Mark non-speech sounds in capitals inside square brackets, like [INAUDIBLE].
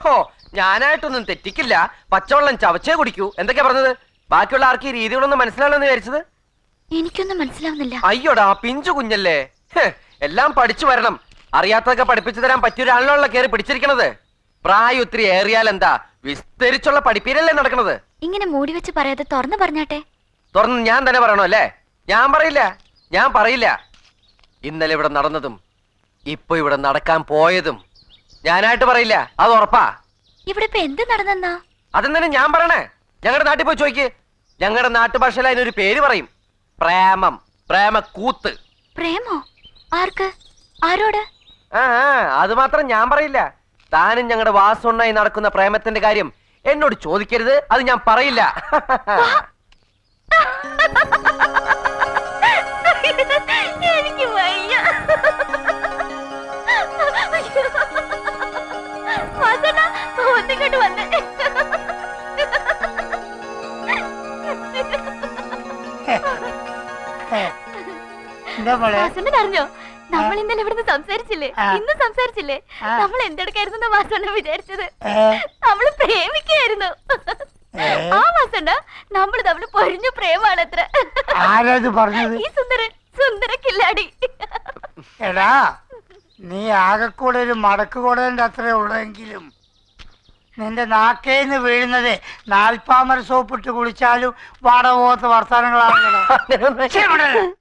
ഹോ ഞാനായിട്ടൊന്നും തെറ്റിക്കില്ല. പച്ചവെള്ളം ചവച്ചേ കുടിക്കൂ. എന്തൊക്കെയാ പറഞ്ഞത്? ബാക്കിയുള്ള ആർക്ക് ഈ രീതികളൊന്നും മനസ്സിലാവില്ലെന്ന് വിചാരിച്ചത്? എനിക്കൊന്നും മനസ്സിലാവുന്നില്ല. അയ്യോടാ പിഞ്ചു കുഞ്ഞല്ലേ. ഹ്, എല്ലാം പഠിച്ചു വരണം. അറിയാത്തതൊക്കെ പഠിപ്പിച്ചു തരാൻ പറ്റിയൊരാളിലുള്ള കയറി പിടിച്ചിരിക്കണത്. പ്രായം ഒത്തിരി ഏറിയാൽ എന്താ? വിസ്തരിച്ചുള്ള പഠിപ്പീരല്ലേ നടക്കണത്. ഇങ്ങനെ മൂടി വെച്ച് പറയാതെ തുറന്നു പറഞ്ഞാട്ടെ? തുറന്ന് ഞാൻ തന്നെ പറയണോ അല്ലേ? ഞാൻ പറയില്ല. ഞാൻ പറയില്ല. ഇന്നലെ ഇവിടെ നടന്നതും ഇപ്പൊ ഇവിടെ നടക്കാൻ പോയതും ഞാനായിട്ട് പറയില്ല. അത് ഉറപ്പാ. ഇവിടെ ഇപ്പൊ എന്ത് നടന്നെന്നാ? അതെന്തിനും ഞാൻ പറയണേ? ഞങ്ങളുടെ നാട്ടിൽ പോയി ചോദിക്ക്. ഞങ്ങളുടെ നാട്ടുഭാഷയിൽ അതിനൊരു പേര് പറയും. പ്രേമം. പ്രേമ കൂത്ത് പ്രേമോ? ആർക്ക്? ആരോട്? ആ, അത് മാത്രം ഞാൻ പറയില്ല. താനും ഞങ്ങളുടെ വാസുണ്ണായി നടക്കുന്ന പ്രേമത്തിന്റെ കാര്യം എന്നോട് ചോദിക്കരുത്. അത് ഞാൻ പറയില്ല. [LAUGHS] [LAUGHS] ഒന്നിങ്ങോട്ട് വന്നേ. എന്താ മോളെ? വാസണ്ണൻ അറിഞ്ഞോ? നമ്മൾ ഇന്നലെ ഇവിടുന്ന് സംസാരിച്ചില്ലേ? ഇന്ന് സംസാരിച്ചില്ലേ? നമ്മൾ എന്തെടുക്കായിരുന്നു വാസണ്ണ വിചാരിച്ചത്. ഏ, നമ്മൾ പ്രേമിക്കായിരുന്നു. ആ നമ്മൾ തമ്മിൽ പൊരിഞ്ഞ ഈ സുന്ദരൻ സുന്ദര കില്ലാടി. എടാ നീ ആകെക്കൂടെ ഒരു മടക്കുകൂടേന്റെ അത്രേ ഉള്ളെങ്കിലും നിന്റെ നാക്കേന്ന് വീഴുന്നത് നാൽപ്പാമര സോപ്പിട്ട് കുളിച്ചാലും വാടകോത്ത പോകാത്ത [LAUGHS]